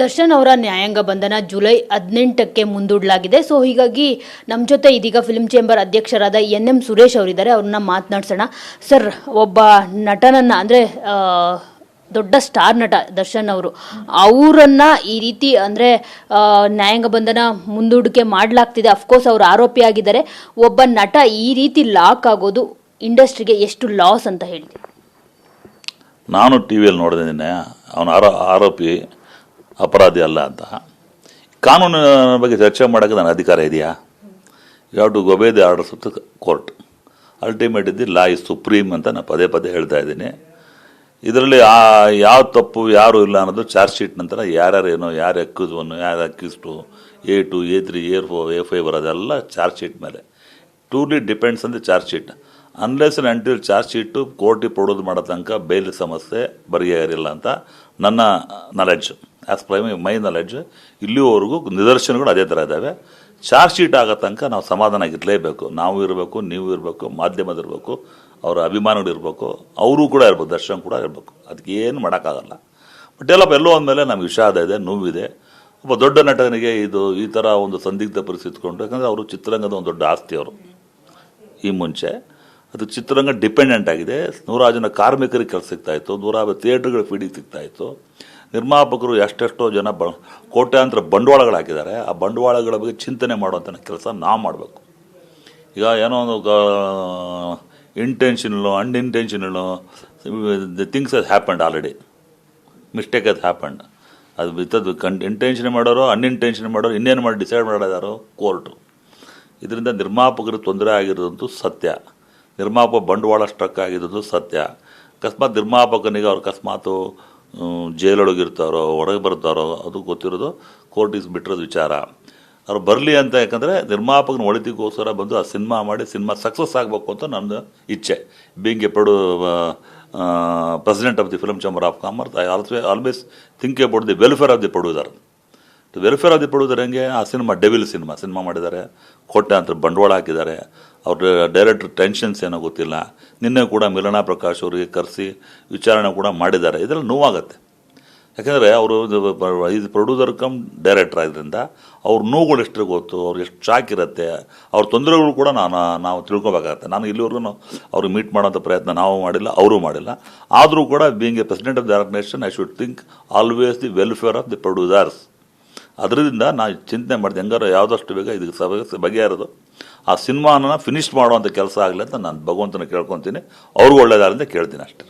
ದರ್ಶನ್ ಅವರ ನ್ಯಾಯಾಂಗ ಬಂಧನ ಜುಲೈ ಹದಿನೆಂಟಕ್ಕೆ ಮುಂದೂಡಲಾಗಿದೆ. ಸೊ, ಹೀಗಾಗಿ ನಮ್ಮ ಜೊತೆ ಇದೀಗ ಫಿಲ್ಮ್ ಚೇಂಬರ್ ಅಧ್ಯಕ್ಷರಾದ ಎನ್ ಎಂ ಸುರೇಶ್ ಅವರಿದ್ದಾರೆ. ಅವ್ರನ್ನ ಮಾತನಾಡ್ಸೋಣ. ಸರ್, ಒಬ್ಬ ನಟನನ್ನ, ಅಂದರೆ ದೊಡ್ಡ ಸ್ಟಾರ್ ನಟ ದರ್ಶನ್ ಅವರು, ಅವರನ್ನ ಈ ರೀತಿ, ಅಂದರೆ ನ್ಯಾಯಾಂಗ ಬಂಧನ ಮುಂದೂಡಿಕೆ ಮಾಡಲಾಗ್ತಿದೆ. ಅಫ್ಕೋರ್ಸ್ ಅವರು ಆರೋಪಿಯಾಗಿದ್ದಾರೆ ಒಬ್ಬ ನಟ ಈ ರೀತಿ ಲಾಕ್ ಆಗೋದು ಇಂಡಸ್ಟ್ರಿಗೆ ಎಷ್ಟು ಲಾಸ್ ಅಂತ ಹೇಳಿ ನಾನು ಟಿ ವಿಯಲ್ಲಿ ನೋಡಿದ್ದೀನಿ ಅವನ ಆರೋ, ಆರೋಪಿ ಅಪರಾಧಿ ಅಲ್ಲ ಅಂತ. ಕಾನೂನಿನ ಬಗ್ಗೆ ಚರ್ಚೆ ಮಾಡೋಕ್ಕೆ ನನ್ನ ಅಧಿಕಾರ ಇದೆಯಾ? ಯಾವ to go by the orders of court ultimate ಇದ್ದು ಲಾ ಇಸ್ ಸುಪ್ರೀಂ ಅಂತ ನಾನು ಪದೇ ಪದೇ ಹೇಳ್ತಾ ಇದ್ದೀನಿ. ಇದರಲ್ಲಿ ಆ ಯಾವ ತಪ್ಪು ಯಾರು ಇಲ್ಲ ಅನ್ನೋದು ಚಾರ್ಜ್ ಶೀಟ್ ನಂತರ ಯಾರ್ಯಾರು ಏನೋ ಯಾರು ಅಕ್ಯೂಸ್ ಒನ್ ಯಾರು accused A two A three A four A five ಬರೋದೆಲ್ಲ charge sheet ಮೇಲೆ. ಟೂಲಿ ಡಿಪೆಂಡ್ಸ್ ಅಂದರೆ charge sheet unless until charge sheet court produce ಮಾಡೋ ತನಕ ಬೇಲ್ ಸಮಸ್ಯೆ ಬಗೆಹರಿಲ್ಲ ಅಂತ ನನ್ನ knowledge as per my knowledge ಇಲ್ಲಿವರೆಗೂ ನಿದರ್ಶನಗಳು ಅದೇ ಥರ ಇದ್ದಾವೆ. ಚಾರ್ಜ್ ಶೀಟ್ ಆಗೋ ತನಕ ನಾವು ಸಮಾಧಾನ ಆಗಿರಲೇಬೇಕು. ನಾವು ಇರಬೇಕು, ನೀವು ಇರಬೇಕು ಮಾಧ್ಯಮದಿರಬೇಕು ಅವರ ಅಭಿಮಾನಿಗಳು ಇರಬೇಕು, ಅವರು ಕೂಡ ಇರಬೇಕು, ದರ್ಶನ್ ಕೂಡ ಇರಬೇಕು. ಅದಕ್ಕೆ ಏನು ಮಾಡೋಕ್ಕಾಗಲ್ಲ. ಬಟ್ ಎಲ್ಲ ಎಲ್ಲೋ ಅಂದಮೇಲೆ ನಮ್ಗೆ ವಿಷಾದ ಇದೆ, ನೋವಿದೆ. ಒಬ್ಬ ದೊಡ್ಡ ನಟನಿಗೆ ಇದು ಈ ಥರ ಒಂದು ಸಂದಿಗ್ಧ ಪರಿಸ್ಥಿತಿ ಕೊಂಡು ಯಾಕಂದರೆ ಅವರು ಚಿತ್ರರಂಗದ ಒಂದು ದೊಡ್ಡ ಆಸ್ತಿ ಅವರು. ಈ ಮುಂಚೆ ಅದು ಚಿತ್ರರಂಗ ಡಿಪೆಂಡೆಂಟ್ ಆಗಿದೆ. ನೂರಾರು ಜನ ಕಾರ್ಮಿಕರಿಗೆ ಕೆಲಸ ಸಿಗ್ತಾ ಇತ್ತು. ನೂರಾರು ಥಿಯೇಟ್ರ್ಗಳು ಫೀಡಿಗೆ ಸಿಗ್ತಾ ಇತ್ತು. ನಿರ್ಮಾಪಕರು ಎಷ್ಟೆಷ್ಟೋ ಜನ ಬ, ಕೋಟ್ಯಾಂತರ ಬಂಡವಾಳಗಳು ಹಾಕಿದ್ದಾರೆ. ಆ ಬಂಡವಾಳಗಳ ಬಗ್ಗೆ ಚಿಂತನೆ ಮಾಡುವಂಥ ಕೆಲಸ ನಾವು ಮಾಡಬೇಕು. ಈಗ ಏನೋ ಒಂದು ಇಂಟೆನ್ಷನಲ್ಲು ಅನ್ಇಂಟೆನ್ಷನಲ್ಲು ದ ಥಿಂಗ್ಸ್ ಅದು ಹ್ಯಾಪಂಡ್ ಆಲ್ರೆಡಿ ಮಿಸ್ಟೇಕ್ ಅದು ಹ್ಯಾಪಂಡ್ ಅದು ಬಿತ್ತದ್ದು ಕನ್ ಇಂಟೆನ್ಷನ್ ಮಾಡೋರು ಅನ್ಇಂಟೆನ್ಷನ್ ಮಾಡೋರು, ಇನ್ನೇನು ಮಾಡಿ ಡಿಸೈಡ್ ಮಾಡೋದಾರು ಕೋರ್ಟು ಇದರಿಂದ ನಿರ್ಮಾಪಕರು ತೊಂದರೆ ಆಗಿರೋದಂತೂ ಸತ್ಯ. ನಿರ್ಮಾಪಕ ಬಂಡವಾಳ ಸ್ಟ್ರಕ್ ಆಗಿದ್ದು ಸತ್ಯ. ಅಕಸ್ಮಾತ್ ನಿರ್ಮಾಪಕನಿಗೆ ಅವ್ರು ಅಕಸ್ಮಾತು ಜೈಲೊಳಗಿರ್ತಾರೋ, ಹೊರಗೆ ಬರ್ತಾರೋ, ಅದು ಗೊತ್ತಿರೋದು ಕೋರ್ಟಿಗೆ ಬಿಟ್ಟಿರೋದು ವಿಚಾರ. ಅವ್ರು ಬರಲಿ ಅಂತ ಯಾಕಂದರೆ ನಿರ್ಮಾಪಕನ ಒಳಿತಿಗೋಸ್ಕರ ಬಂದು ಆ ಸಿನಿಮಾ ಮಾಡಿ ಸಿನಿಮಾ ಸಕ್ಸಸ್ ಆಗಬೇಕು ಅಂತ ನನ್ನ ಇಚ್ಛೆ. Being a ಪಡು president of the film chamber of commerce I also always think about the welfare of the producer welfare of the producer ಹೆಂಗೆ ಆ ಸಿನಿಮಾ ಡೆವಿಲ್ ಸಿನಿಮಾ ಸಿನಿಮಾ ಮಾಡಿದ್ದಾರೆ. ಕೊಟ್ಟೆ ಅಂತ ಬಂಡವಾಳ ಹಾಕಿದ್ದಾರೆ. ಅವ್ರ ಡೈರೆಕ್ಟರ್ ಟೆನ್ಷನ್ಸ್ ಏನೋ ಗೊತ್ತಿಲ್ಲ. ನಿನ್ನೆ ಕೂಡ ಮಿಲನಾ ಪ್ರಕಾಶ್ ಅವರಿಗೆ ಕರೆಸಿ ವಿಚಾರಣೆ ಕೂಡ ಮಾಡಿದ್ದಾರೆ. ಇದರಲ್ಲಿ ನೋವಾಗತ್ತೆ. ಯಾಕೆಂದರೆ ಅವರು ಇದು ಪ್ರೊಡ್ಯೂಸರ್ ಕಮ್ ಡೈರೆಕ್ಟರ್ ಆಗಿದ್ದರಿಂದ ಅವ್ರ ನೋವುಗಳು ಎಷ್ಟು ಗೊತ್ತು, ಅವ್ರು ಎಷ್ಟು ಶಾಕ್ ಇರುತ್ತೆ ಅವ್ರ ತೊಂದರೆಗಳು ಕೂಡ ನಾನು, ನಾವು ತಿಳ್ಕೊಬೇಕಾಗತ್ತೆ. ನಾನು ಇಲ್ಲಿವರೆಗೂ ಅವ್ರಿಗೆ ಮೀಟ್ ಮಾಡೋಂಥ ಪ್ರಯತ್ನ ನಾವು ಮಾಡಿಲ್ಲ, ಅವರು ಮಾಡಿಲ್ಲ. ಆದರೂ ಕೂಡ being a president of the organisation I should think always the welfare of the producers ಅದರಿಂದ ನಾನು ಚಿಂತನೆ ಮಾಡಿದೆ ಹೆಂಗಾರ ಯಾವುದಷ್ಟು ಬೇಗ ಇದಕ್ಕೆ ಸಭೆ ಬಗೆಹರೋದು ಆ ಸಿನಿಮಾನ ಫಿನಿಶ್ ಮಾಡುವಂಥ ಕೆಲಸ ಆಗಲಿ ಅಂತ ನಾನು ಭಗವಂತನ ಕೇಳ್ಕೊತೀನಿ. ಅವ್ರಿಗೂ ಒಳ್ಳೆಯದಾಗಲಿ ಅಂತ ಕೇಳ್ತೀನಿ ಅಷ್ಟೇ.